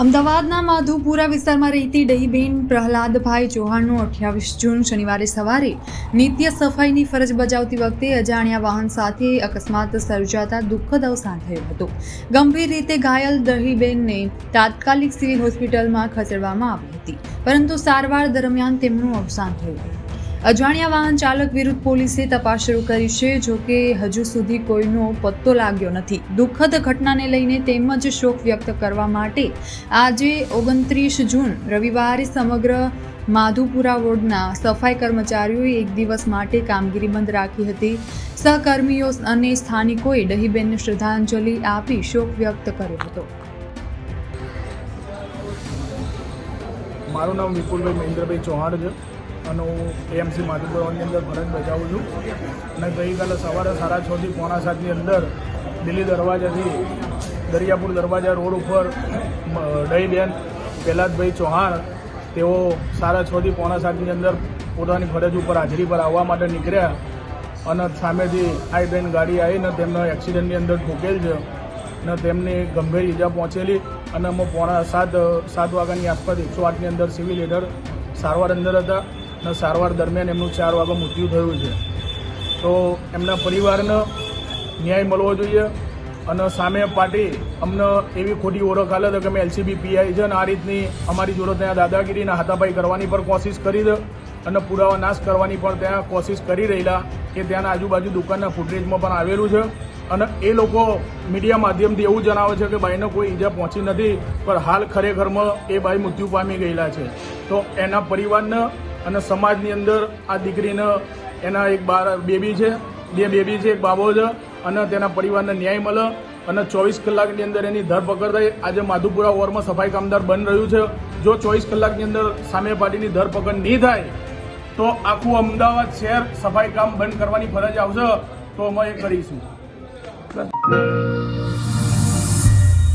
અમદાવાદના માધુપુરા વિસ્તારમાં રહેતી ડહીબેન પ્રહલાદભાઈ ચૌહાણનું અઠ્યાવીસ જૂન શનિવારે સવારે નિત્ય સફાઈની ફરજ બજાવતી વખતે અજાણ્યા વાહન સાથે અકસ્માત સર્જાતા દુઃખદ અવસાન થયું હતું. ગંભીર રીતે ઘાયલ દહીબેનને તાત્કાલિક સિવિલ હોસ્પિટલમાં ખસેડવામાં આવી હતી. પરંતુ સારવાર દરમિયાન તેમનું અવસાન થયું અજાણ્યા વાહન ચાલક વિરુદ્ધ પોલીસે તપાસ શરૂ કરી છે, જો કે હજુ સુધી કોઈનો પત્તો લાગ્યો નથી. દુઃખદ ઘટનાને લઈને તેમજ શોક વ્યક્ત કરવા માટે આજે ઓગણત્રીસ જૂન, રવિવારે સમગ્ર માધુપુરા વોર્ડના સફાઈ કર્મચારીઓએ એક દિવસ માટે કામગીરી બંધ રાખી હતી. સહકર્મીઓ અને સ્થાનિકોએ ડહીબેનને શ્રદ્ધાંજલિ આપી શોક વ્યક્ત કર્યો હતો. મારું નામ વિપુલભાઈ મહેન્દ્રભાઈ ચૌહાણ છે. અને હું એએમસી માધુપુરાની અંદર ફરજ બજાવું છું. અને ગઈકાલે સવારે સાડા છથી પોણા સાતની અંદર દિલ્હી દરવાજાથી દરિયાપુર દરવાજા રોડ ઉપર મ, ડહીબેન પ્રહલાદભાઈ ચૌહાણ તેઓ સાડા છથી પોણા સાતની અંદર પોતાની ફરજ ઉપર હાજરી પર આવવા માટે નીકળ્યા અને સામેથી આઈબેન બેન ગાડી આવીને તેમનો એક્સિડન્ટની અંદર ઠોકેલ છે અને તેમને ગંભીર ઈજા પહોંચેલી અને અમે પોણા સાત સાત વાગ્યાની આસપાસ એકસો આઠની અંદર સિવિલ હેઠળ સારવાર અંદર હતા. સારવાર દરમિયાન એમનું ચાર વાગે મૃત્યુ થયું છે. તો એમના પરિવારને ન્યાય મળવો જોઈએ અને સામે પાર્ટી અમને એવી ખોટી ઓળખ હાલે છે કે અમે એલસીબી પીઆઈ છે અને આ રીતની અમારી જોડે ત્યાં દાદાગીરીના હાથાભાઈ કરવાની પણ કોશિશ કરી દે અને પુરાવા નાશ કરવાની પણ ત્યાં કોશિશ કરી રહેલા કે ત્યાંના આજુબાજુ દુકાનના ફૂટેજમાં પણ આવેલું છે. અને એ લોકો મીડિયા માધ્યમથી એવું જણાવે છે કે બાઈને કોઈ ઈજા પહોંચી નથી, પણ હાલ ખરેખરમાં એ બાઈ મૃત્યુ પામી ગયેલા છે. તો એના પરિવારને અને સમાજની અંદર આ દીકરીને એના એક બાર બેબી છે, બે બેબી છે, એક બાબો છે અને તેના પરિવારને ન્યાય મળે અને ચોવીસ કલાકની અંદર એની ધરપકડ થઈ. આજે માધુપુરા વોરમાં સફાઈ કામદાર બની રહ્યું છે. જો ચોવીસ કલાકની અંદર સામે પાર્ટીની ધરપકડ નહીં થાય, તો આખું અમદાવાદ શહેર સફાઈ કામ બંધ કરવાની ફરજ આવશે. તો અમે એ કરીશું.